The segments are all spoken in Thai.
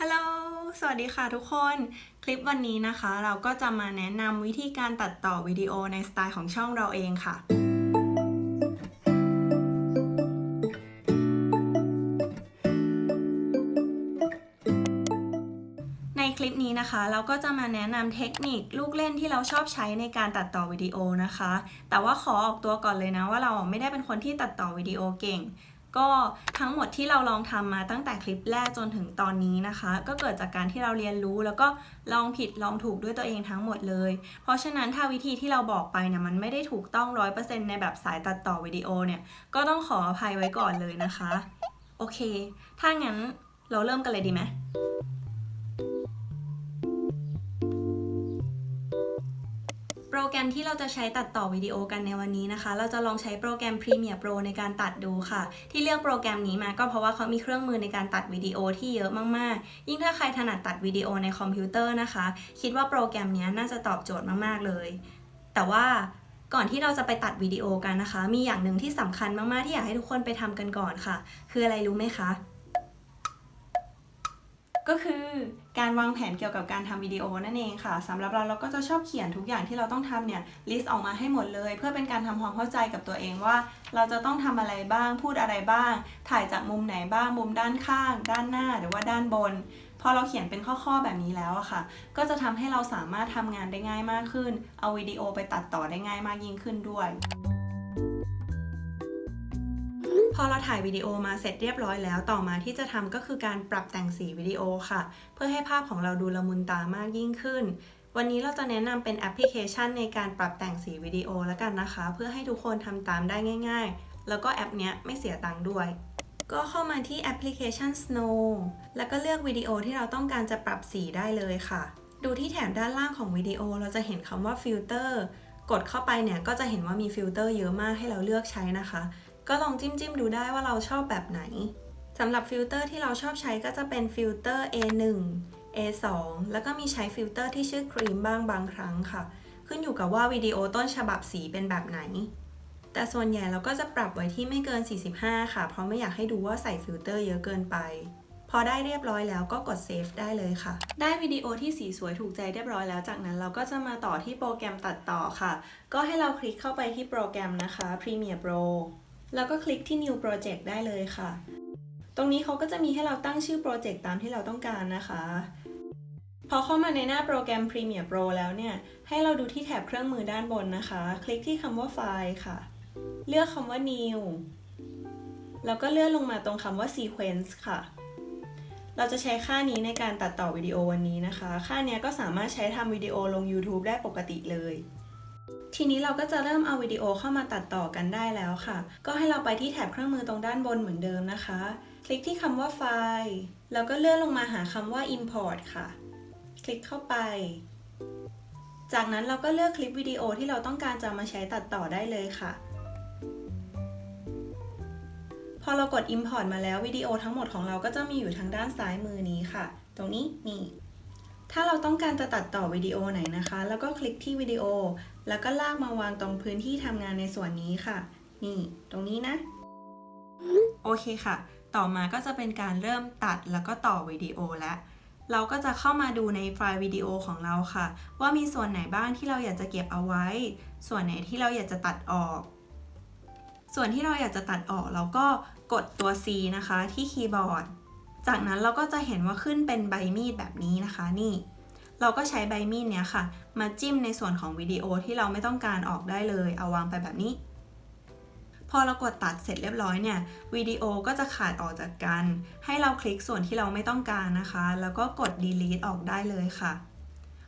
ฮัลโหล สวัสดีค่ะทุกคน คลิปวันนี้นะคะ เราก็จะมาแนะนำวิธีการตัดต่อวิดีโอในสไตล์ของช่องเราเองค่ะ ในคลิปนี้นะคะ เราก็จะมาแนะนำเทคนิคลูกเล่นที่เราชอบใช้ในการตัดต่อวิดีโอนะคะ แต่ว่าขอออกตัวก่อนเลยนะว่าเราไม่ได้เป็นคนที่ตัดต่อวิดีโอเก่ง ก็ทั้งหมดที่เราลองทำมาตั้งแต่คลิปแรกจนถึงตอนนี้นะคะ ก็เกิดจากการที่เราเรียนรู้ แล้วก็ลองผิดลองถูกด้วยตัวเองทั้งหมดเลย เพราะฉะนั้นถ้าวิธีที่เราบอกไปเนี่ยมันไม่ได้ถูกต้องร้อยเปอร์เซ็นต์ในแบบสายตัดต่อวิดีโอเนี่ยก็ต้องขออภัยไว้ก่อนเลยนะคะ โอเค ถ้างั้นเราเริ่มกันเลยดีไหม รแกรมที่เราจะใช้ตัดต่อวิดีโอกันในวันนี้นะคะ เราจะลองใช้โปรแกรม Premiere Pro ในการตัดดูค่ะ ที่เลือกโปรแกรมนี้มาก็เพราะว่าเขามีเครื่องมือในการตัดวิดีโอที่เยอะมากๆ ยิ่งถ้าใครถนัดตัดวิดีโอในคอมพิวเตอร์นะคะ คิดว่าโปรแกรมนี้น่าจะตอบโจทย์มากๆเลย แต่ว่าก่อนที่เราจะไปตัดวิดีโอกันนะคะ มีอย่างหนึ่งที่สำคัญมากๆที่อยากให้ทุกคนไปทำกันก่อนค่ะ คืออะไรรู้ไหมคะ ก็คือการวางแผนเกี่ยวกับการทำวิดีโอนั่นเองค่ะสำหรับเราเราก็จะชอบเขียนทุกอย่างที่เราต้องทำเนี่ยลิสต์ออกมาให้หมดเลย เพื่อเป็นการทำความเข้าใจกับตัวเองว่า เราจะต้องทำอะไรบ้างพูดอะไรบ้าง ถ่ายจากมุมไหนบ้างมุมด้านข้าง ด้านหน้าหรือว่าด้านบนพอเราเขียนเป็นข้อๆแบบนี้แล้วอะค่ะ ก็จะทำให้เราสามารถทำงานได้ง่ายมากขึ้น เอาวิดีโอไปตัดต่อได้ง่ายมากยิ่งขึ้นด้วย พอเราถ่ายวิดีโอมาเสร็จเรียบร้อยแล้วต่อมาที่จะทำก็คือการปรับแต่งสีวิดีโอค่ะ เพื่อให้ภาพของเราดูละมุนตามากยิ่งขึ้น วันนี้เราจะแนะนำเป็นแอปพลิเคชันในการปรับแต่งสีวิดีโอแล้วกันนะคะ เพื่อให้ทุกคนทำตามได้ง่าย ๆ แล้วก็แอปเนี้ยไม่เสียตังค์ด้วยก็เข้ามาที่แอปพลิเคชัน Snow แล้วก็เลือกวิดีโอที่เราต้องการจะปรับสีได้เลยค่ะ ดูที่แถบด้านล่างของวิดีโอเราจะเห็นคำว่าฟิลเตอร์ กดเข้าไปเนี่ยก็จะเห็นว่ามีฟิลเตอร์เยอะมากให้เราเลือกใช้นะคะ ก็ลองจิ้มจิ้มดูได้ว่าเราชอบแบบไหนสำหรับฟิลเตอร์ที่เราชอบใช้ก็จะเป็นฟิลเตอร์ A1 A2 แล้วก็มีใช้ฟิลเตอร์ที่ชื่อครีมบ้างบางครั้งค่ะ ขึ้นอยู่กับว่าวิดีโอต้นฉบับสีเป็นแบบไหน แต่ส่วนใหญ่เราก็จะปรับไว้ที่ไม่เกิน 45 ค่ะ เพราะไม่อยากให้ดูว่าใส่ฟิลเตอร์เยอะเกินไป พอได้เรียบร้อยแล้วก็กดเซฟได้เลยค่ะ ได้วิดีโอที่สีสวยถูกใจเรียบร้อยแล้ว จากนั้นเราก็จะมาต่อที่โปรแกรมตัดต่อค่ะ ก็ให้เราคลิกเข้าไปที่โปรแกรมนะคะ Premiere Pro แล้วก็คลิกที่ New Project ได้เลยค่ะ ตรงนี้เขาก็จะมีให้เราตั้งชื่อโปรเจกต์ตามที่เราต้องการนะคะ พอเข้ามาในหน้าโปรแกรม Premiere Pro แล้วเนี่ย ให้เราดูที่แถบเครื่องมือด้านบนนะคะ คลิกที่คำว่าไฟล์ค่ะ เลือกคำว่า New แล้วก็เลื่อนลงมาตรงคำว่า Sequence ค่ะ เราจะใช้ค่านี้ในการตัดต่อวิดีโอวันนี้นะคะ ค่านี้ก็สามารถใช้ทำวิดีโอลง YouTube ได้ปกติเลย ทีนี้เราก็จะเริ่มเอาวิดีโอเข้ามาตัดต่อกันได้แล้วค่ะ ก็ให้เราไปที่แถบเครื่องมือตรงด้านบนเหมือนเดิมนะคะ คลิกที่คำว่าไฟล์แล้วก็เลื่อนลงมาหาคำว่า import ค่ะ คลิกเข้าไป จากนั้นเราก็เลือกคลิปวิดีโอที่เราต้องการจะมาใช้ตัดต่อได้เลยค่ะ พอเรากด import มาแล้ววิดีโอทั้งหมดของเราก็จะมีอยู่ทางด้านซ้ายมือนี้ค่ะ ตรงนี้นี่ ถ้าเราต้องการจะตัดต่อวิดีโอไหนนะคะ แล้วก็คลิกที่วิดีโอ แล้วก็ลากมาวางตรงพื้นที่ทำงานในส่วนนี้ค่ะ นี่ ตรงนี้นะ โอเคค่ะ ต่อมาก็จะเป็นการเริ่มตัดแล้วก็ต่อวิดีโอแล้วเราก็จะเข้ามาดูในไฟล์วิดีโอของเราค่ะ ว่ามีส่วนไหนบ้างที่เราอยากจะเก็บเอาไว้ ส่วนไหนที่เราอยากจะตัดออก ส่วนที่เราอยากจะตัดออกเราก็กดตัว C นะคะที่คีย์บอร์ด จากนั้นเราก็จะเห็นว่าขึ้นเป็นใบมีดแบบนี้นะคะนี่ เราก็ใช้ใบมีดเนี้ยค่ะ มาจิ้มในส่วนของวิดีโอที่เราไม่ต้องการออกได้เลย เอาวางไปแบบนี้ พอเรากดตัดเสร็จเรียบร้อยเนี่ยวิดีโอก็จะขาดออกจากกัน ให้เราคลิกส่วนที่เราไม่ต้องการนะคะ แล้วก็กด delete ออกได้เลยค่ะ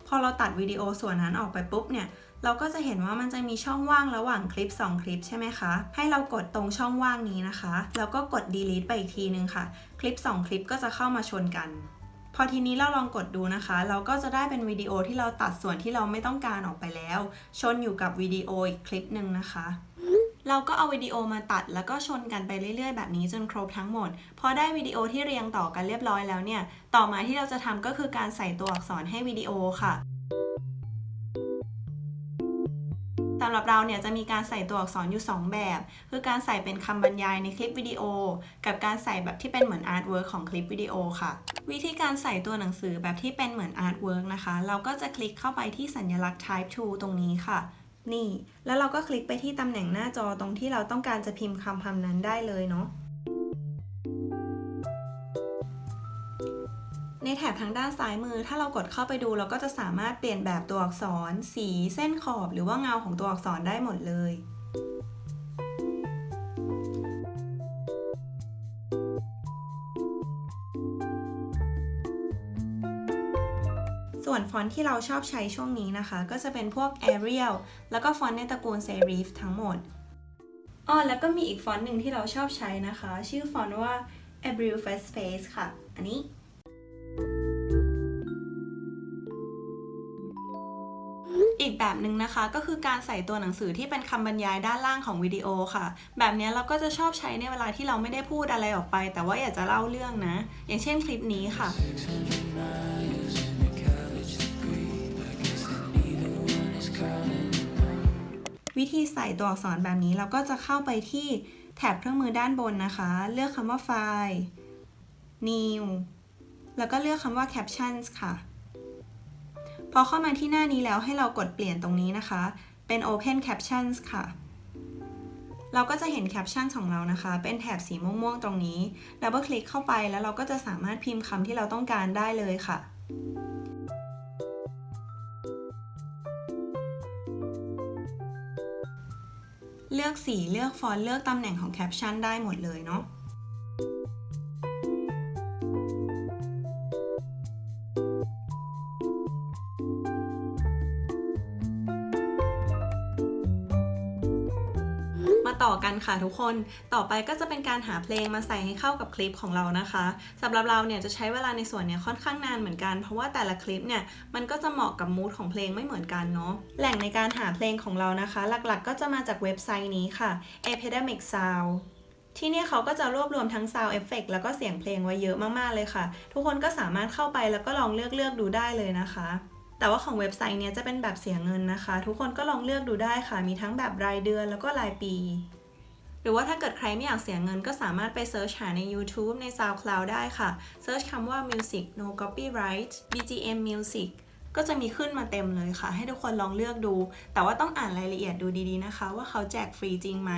พอเราตัดวิดีโอส่วนนั้นออกไปปุ๊บเนี่ย เราก็จะเห็นว่ามันจะมีช่องว่างระหว่างคลิป 2 คลิปใช่ไหมคะ ให้เรากดตรงช่องว่างนี้นะคะ แล้วก็กด delete ไปอีกทีนึงค่ะ คลิป 2 คลิปก็จะเข้ามาชนกัน พอทีนี้เราลองกดดูนะคะ เราก็จะได้เป็นวิดีโอที่เราตัดส่วนที่เราไม่ต้องการออกไปแล้ว ชนอยู่กับวิดีโออีกคลิปหนึ่งนะคะ เราก็เอาวิดีโอมาตัดแล้วก็ชนกันไปเรื่อยๆ แบบนี้จนครบทั้งหมด พอได้วิดีโอที่เรียงต่อกันเรียบร้อยแล้วเนี่ย ต่อมาที่เราจะทำก็คือการใส่ตัวอักษรให้วิดีโอค่ะำหรับเราเนี่ยจะมีการใส่ตัวอักษรอยู่ 2 แบบ คือการใส่เป็นคำบรรยายในคลิปวิดีโอ กับการใส่แบบที่เป็นเหมือนอาร์ตเวิร์กของคลิปวิดีโอค่ะ วิธีการใส่ตัวหนังสือแบบที่เป็นเหมือนอาร์ตเวิร์กนะคะ เราก็จะคลิกเข้าไปที่สัญลักษณ์ type 2 ตรงนี้ค่ะ นี่ แล้วเราก็คลิกไปที่ตำแหน่งหน้าจอตรงที่เราต้องการจะพิมพ์คำคำนั้นได้เลยเนาะ ในแถบทางด้านซ้ายมือ ถ้าเรากดเข้าไปดูเราก็จะสามารถเปลี่ยนแบบตัวอักษร สีเส้นขอบ หรือว่าเงาของตัวอักษรได้หมดเลยส่วนฟอนต์ที่เราชอบใช้ช่วงนี้นะคะ ก็จะเป็นพวก Arial แล้วก็ฟอนต์ในตระกูล Serif ทั้งหมดอ้อแล้วก็มีอีกฟอนต์หนึ่งที่เราชอบใช้นะคะ ชื่อฟอนต์ว่า Abril Fast Face ค่ะ อันนี้ แบบหนึ่งนะคะ ก็คือการใส่ตัวหนังสือที่เป็นคำบรรยายด้านล่างของวิดีโอค่ะ แบบนี้เราก็จะชอบใช้ในเวลาที่เราไม่ได้พูดอะไรออกไป แต่ว่าอยากจะเล่าเรื่องนะ อย่างเช่นคลิปนี้ค่ะวิธีใส่ตัวอักษรแบบนี้เราก็จะเข้าไปที่แถบเครื่องมือด้านบนนะคะ เลือกคำว่าไฟล์ new แล้วก็เลือกคำว่า captions ค่ะ พอเข้ามาที่หน้านี้แล้วให้เรากดเปลี่ยนตรงนี้นะคะ เป็น Open Captions ค่ะ เราก็จะเห็นแคปชั่นของเรานะคะ เป็นแถบสีม่วงๆตรงนี้ดับเบิลคลิกเข้าไปแล้วเราก็จะสามารถพิมพ์คำที่เราต้องการได้เลยค่ะเลือกสี เลือกฟอนต์ เลือกตำแหน่งของแคปชั่นได้หมดเลยเนาะ ต่อกันค่ะทุกคน ต่อไปก็จะเป็นการหาเพลงมาใส่ให้เข้ากับคลิปของเรานะคะสำหรับเราเนี่ยจะใช้เวลาในส่วนเนี้ยค่อนข้างนานเหมือนกัน เพราะว่าแต่ละคลิปเนี่ยมันก็จะเหมาะกับมูดของเพลงไม่เหมือนกันเนาะ แหล่งในการหาเพลงของเรานะคะ หลักๆ ก็จะมาจากเว็บไซต์นี้ค่ะ Epidemic Sound ที่เนี่ยเขาก็จะรวบรวมทั้ง Sound Effect แล้วก็เสียงเพลงไว้เยอะมากๆเลยค่ะ ทุกคนก็สามารถเข้าไปแล้วก็ลองเลือกเลือกดูได้เลยนะคะ แต่ว่าของเว็บไซต์เนี้ยจะเป็นแบบเสียเงินนะคะ ทุกคนก็ลองเลือกดูได้ค่ะ มีทั้งแบบรายเดือนแล้วก็รายปี หรือว่าถ้าเกิดใครไม่อยากเสียเงินก็สามารถไปเซิร์ชหาใน YouTube ใน SoundCloud ได้ค่ะเซิร์ชคำว่า Music No Copyright BGM Music ก็จะมีขึ้นมาเต็มเลยค่ะ ให้ทุกคนลองเลือกดู แต่ว่าต้องอ่านรายละเอียดดูดีๆนะคะ ว่าเขาแจกฟรีจริงไหม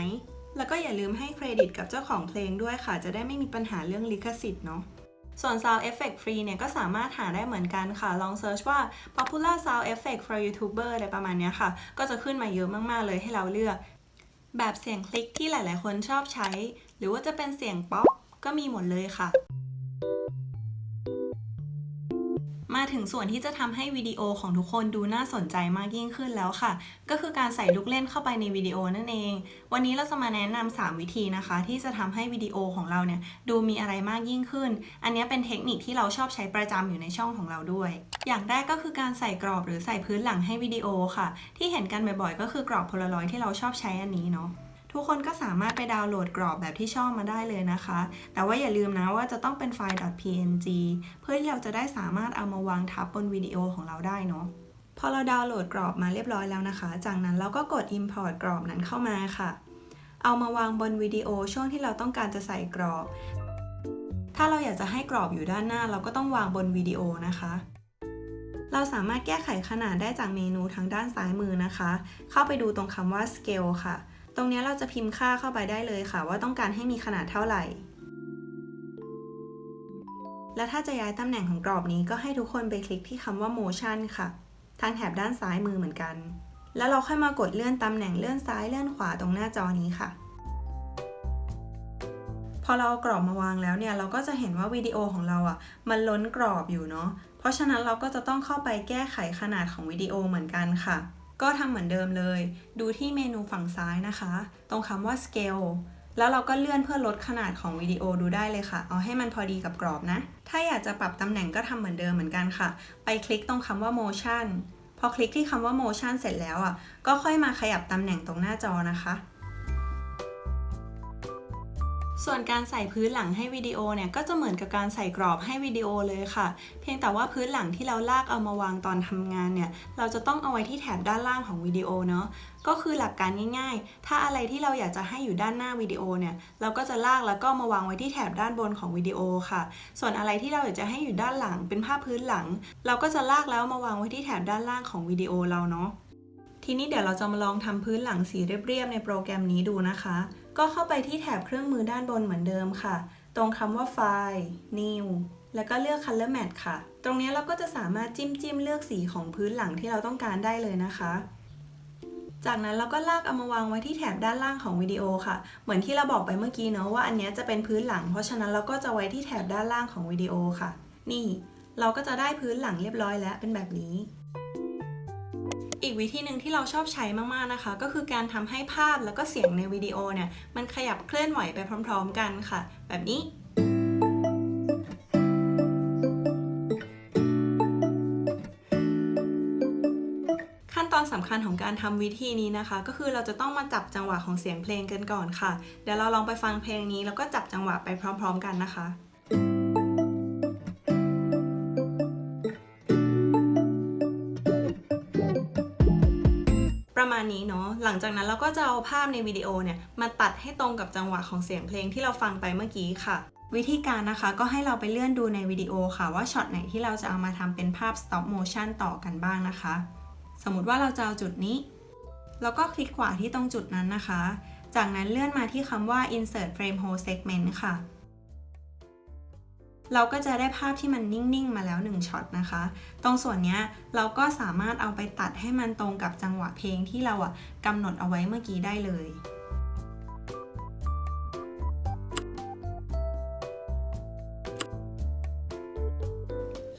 แล้วก็อย่าลืมให้เครดิตกับเจ้าของเพลงด้วยค่ะ จะได้ไม่มีปัญหาเรื่องลิขสิทธิ์เนาะ ส่วน Sound Effect free เนี่ยก็สามารถหาได้เหมือนกันค่ะ ลองเซิร์ชว่า popular sound effect for YouTuber อะไรประมาณนี้ค่ะ ก็จะขึ้นมาเยอะมากๆเลยให้เราเลือก แบบเสียงคลิกที่หลายๆ คนชอบใช้ หรือว่าจะเป็นเสียงป๊อปก็มีหมดเลยค่ะ มาถึงส่วนที่จะทำให้วิดีโอของทุกคนดูน่าสนใจมากยิ่งขึ้นแล้วค่ะ ก็คือการใส่ลูกเล่นเข้าไปในวิดีโอนั่นเอง วันนี้เราจะมาแนะนำ3วิธีนะคะ ที่จะทำให้วิดีโอของเราเนี่ยดูมีอะไรมากยิ่งขึ้น อันนี้เป็นเทคนิคที่เราชอบใช้ประจำอยู่ในช่องของเราด้วย อย่างแรกก็คือการใส่กรอบหรือใส่พื้นหลังให้วิดีโอค่ะ ที่เห็นกันบ่อยๆ ก็คือกรอบโพลารอยที่เราชอบใช้อันนี้เนาะ ทุกคนก็สามารถไปดาวน์โหลดกรอบแบบที่ชอบมาได้เลยนะคะ แต่ว่าอย่าลืมนะว่าจะต้องเป็นไฟล์ .png เพื่อที่เราจะได้สามารถเอามาวางทับบนวิดีโอของเราได้เนาะพอเราดาวน์โหลดกรอบมาเรียบร้อยแล้วนะคะ จากนั้นเราก็กด import กรอบนั้นเข้ามาค่ะ เอามาวางบนวิดีโอช่วงที่เราต้องการจะใส่กรอบ ถ้าเราอยากจะให้กรอบอยู่ด้านหน้า เราก็ต้องวางบนวิดีโอนะคะ เราสามารถแก้ไขขนาดได้จากเมนูทางด้านซ้ายมือนะคะ เข้าไปดูตรงคำว่า scale ค่ะ ตรงนี้เราจะพิมพ์ค่าเข้าไปได้เลยค่ะ ว่าต้องการให้มีขนาดเท่าไหร่ และถ้าจะย้ายตำแหน่งของกรอบนี้ก็ให้ทุกคนไปคลิกที่คำว่า motion ค่ะ ทางแถบด้านซ้ายมือเหมือนกัน แล้วเราค่อยมากดเลื่อนตำแหน่งเลื่อนซ้ายเลื่อนขวาตรงหน้าจอนี้ค่ะพอเราเอากรอบมาวางแล้วเนี่ยเราก็จะเห็นว่าวิดีโอของเราอะมันล้นกรอบอยู่เนาะ เพราะฉะนั้นเราก็จะต้องเข้าไปแก้ไขขนาดของวิดีโอเหมือนกันค่ะ ก็ทำเหมือนเดิมเลย ดูที่เมนูฝั่งซ้ายนะคะ ตรงคำว่า scale แล้วเราก็เลื่อนเพื่อลดขนาดของวิดีโอดูได้เลยค่ะ เอาให้มันพอดีกับกรอบนะ ถ้าอยากจะปรับตำแหน่งก็ทำเหมือนเดิมเหมือนกันค่ะ ไปคลิกตรงคำว่า motion พอคลิกที่คำว่า motion เสร็จแล้วอะ ก็ค่อยมาขยับตำแหน่งตรงหน้าจอนะคะ ส่วนการใส่พื้นหลังให้วิดีโอเนี่ยก็จะเหมือนกับการใส่กรอบให้วิดีโอเลยค่ะ เพียงแต่ว่าพื้นหลังที่เราลากเอามาวางตอนทำงานเนี่ยเราจะต้องเอาไว้ที่แถบด้านล่างของวิดีโอเนาะก็คือหลักการง่าย ๆ ถ้าอะไรที่เราอยากจะให้อยู่ด้านหน้าวิดีโอเนี่ยเราก็จะลากแล้วก็มาวางไว้ที่แถบด้านบนของวิดีโอค่ะ ส่วนอะไรที่เราอยากจะให้อยู่ด้านหลังเป็นภาพพื้นหลัง เราก็จะลากแล้วมาวางไว้ที่แถบด้านล่างของวิดีโอเราเนาะทีนี้เดี๋ยวเราจะมาลองทำพื้นหลังสีเรียบๆในโปรแกรมนี้ดูนะคะ ก็เข้าไปที่แถบเครื่องมือด้านบนเหมือนเดิมค่ะ ตรงคำว่าไฟล์ New แล้วก็เลือก Color Match ค่ะ ตรงนี้เราก็จะสามารถจิ้มจิ้มเลือกสีของพื้นหลังที่เราต้องการได้เลยนะคะ จากนั้นเราก็ลากเอามาวางไว้ที่แถบด้านล่างของวิดีโอค่ะ เหมือนที่เราบอกไปเมื่อกี้เนาะว่าอันนี้จะเป็นพื้นหลัง เพราะฉะนั้นเราก็จะไว้ที่แถบด้านล่างของวิดีโอค่ะ นี่ เราก็จะได้พื้นหลังเรียบร้อยแล้วเป็นแบบนี้ อีกวิธีหนึ่งที่เราชอบใช้มากๆนะคะ ก็คือการทำให้ภาพแล้วก็เสียงในวิดีโอเนี่ยมันขยับเคลื่อนไหวไปพร้อม ๆ กันค่ะ แบบนี้ขั้นตอนสำคัญของการทำวิธีนี้นะคะ ก็คือเราจะต้องมาจับจังหวะของเสียงเพลงกันก่อนค่ะ เดี๋ยวเราลองไปฟังเพลงนี้แล้วก็จับจังหวะไปพร้อม ๆ กันนะคะ จากนั้นเราก็จะเอาภาพในวิดีโอเนี่ยมาตัดให้ตรงกับจังหวะของเสียงเพลงที่เราฟังไปเมื่อกี้ค่ะ วิธีการนะคะก็ให้เราไปเลื่อนดูในวิดีโอค่ะ ว่าช็อตไหนที่เราจะเอามาทำเป็นภาพ stop motion ต่อกันบ้างนะคะ สมมติว่าเราจะเอาจุดนี้ แล้วก็คลิกขวาที่ตรงจุดนั้นนะคะ จากนั้นเลื่อนมาที่คำว่า insert frame whole segment ค่ะ เราก็จะได้ภาพที่มันนิ่งๆ มาแล้ว1ช็อตนะคะ ตรงส่วนนี้เราก็สามารถเอาไปตัดให้มันตรงกับจังหวะเพลงที่เราอะกำหนดเอาไว้เมื่อกี้ได้เลย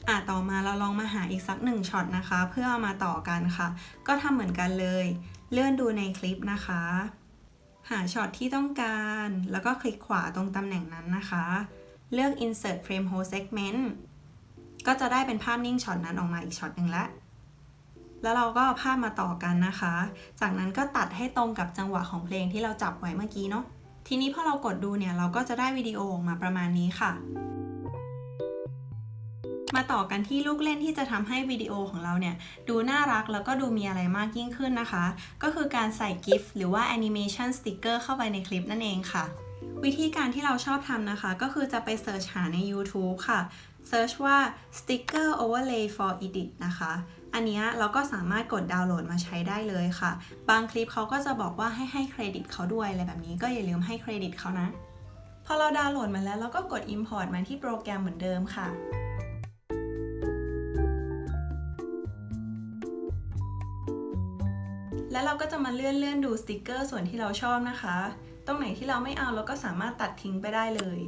อะต่อมาเราลองมาหาอีกสักหนึ่งช็อตนะคะ เพื่อเอามาต่อกันค่ะ ก็ทำเหมือนกันเลย เลื่อนดูในคลิปนะคะ หาช็อตที่ต้องการ แล้วก็คลิกขวาตรงตำแหน่งนั้นนะคะ เลือก insert frame whole segment ก็จะได้เป็นภาพนิ่งช็อตนั้นออกมาอีกช็อตหนึ่งแล้วแล้วเราก็ภาพมาต่อกันนะคะ จากนั้นก็ตัดให้ตรงกับจังหวะของเพลงที่เราจับไว้เมื่อกี้เนาะ ทีนี้พอเรากดดูเนี่ยเราก็จะได้วิดีโอออกมาประมาณนี้ค่ะ มาต่อกันที่ลูกเล่นที่จะทำให้วิดีโอของเราเนี่ย ดูน่ารักแล้วก็ดูมีอะไรมากยิ่งขึ้นนะคะ ก็คือการใส่ GIF หรือว่า Animation Sticker เข้าไปในคลิปนั่นเองค่ะ วิธีการที่เราชอบทำนะคะ ก็คือจะไปเสิร์ชหาใน YouTube ค่ะเซิร์ชว่า sticker overlay for edit นะคะ อันนี้เราก็สามารถกดดาวน์โหลดมาใช้ได้เลยค่ะ บางคลิปเขาก็จะบอกว่าให้ให้เครดิตเขาด้วยอะไรแบบนี้ก็อย่าลืมให้เครดิตเขานะ พอเราดาวน์โหลดมาแล้วเราก็กด import มาที่โปรแกรมเหมือนเดิมค่ะแล้วเราก็จะมาเลื่อนเลื่อนดูสติกเกอร์ส่วนที่เราชอบนะคะ รงไหนที่เราไม่เอาเราก็สามารถตัดทิ้งไปได้เลย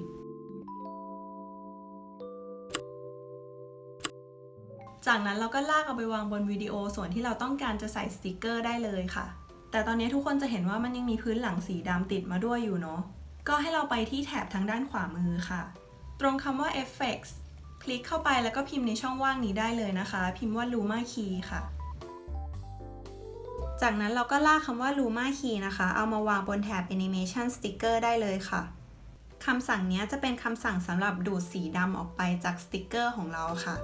จากนั้นเราก็ลากเอาไปวางบนวิดีโอส่วนที่เราต้องการจะใส่สติกเกอร์ได้เลยค่ะ แต่ตอนนี้ทุกคนจะเห็นว่ามันยังมีพื้นหลังสีดำติดมาด้วยอยู่เนาะ ก็ให้เราไปที่แถบทางด้านขวามือค่ะ ตรงคำว่า Effects คลิกเข้าไปแล้วก็พิมพ์ในช่องว่างนี้ได้เลยนะคะ พิมพ์ว่า Luma Key ค่ะ จากนั้นเราก็ลากคำว่า Luma Key นะคะ เอามาวางบนแถบ Animation Sticker ได้เลยค่ะคำสั่งนี้จะเป็นคำสั่งสำหรับดูดสีดำออกไปจากสติกเกอร์ของเราค่ะ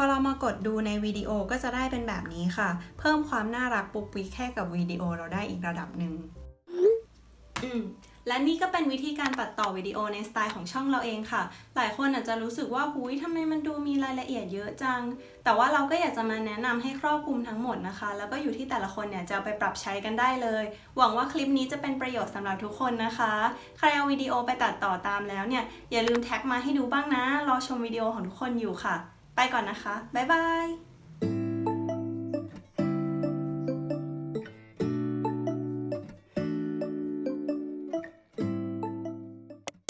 อเรามากดดูในวิดีโอก็จะได้เป็นแบบนี้ค่ะ เพิ่มความน่ารักปุกปิกแค่กับวิดีโอเราได้อีกระดับหนึ่งและนี่ก็เป็นวิธีการตัดต่อวิดีโอในสไตล์ของช่องเราเองค่ะ หลายคนอาจจะรู้สึกว่าหุยทำไมมันดูมีรายละเอียดเยอะจัง แต่ว่าเราก็อยากจะมาแนะนำให้ครอบคลุมทั้งหมดนะคะ แล้วก็อยู่ที่แต่ละคนเนี่ยจะไปปรับใช้กันได้เลย หวังว่าคลิปนี้จะเป็นประโยชน์สำหรับทุกคนนะคะ ใครเอาวิดีโอไปตัดต่อตามแล้วเนี่ยอย่าลืมแท็กมาให้ดูบ้างนะ รอชมวิดีโอของทุกคนอยู่ค่ะ ก่อนนะคะ บ๊ายบาย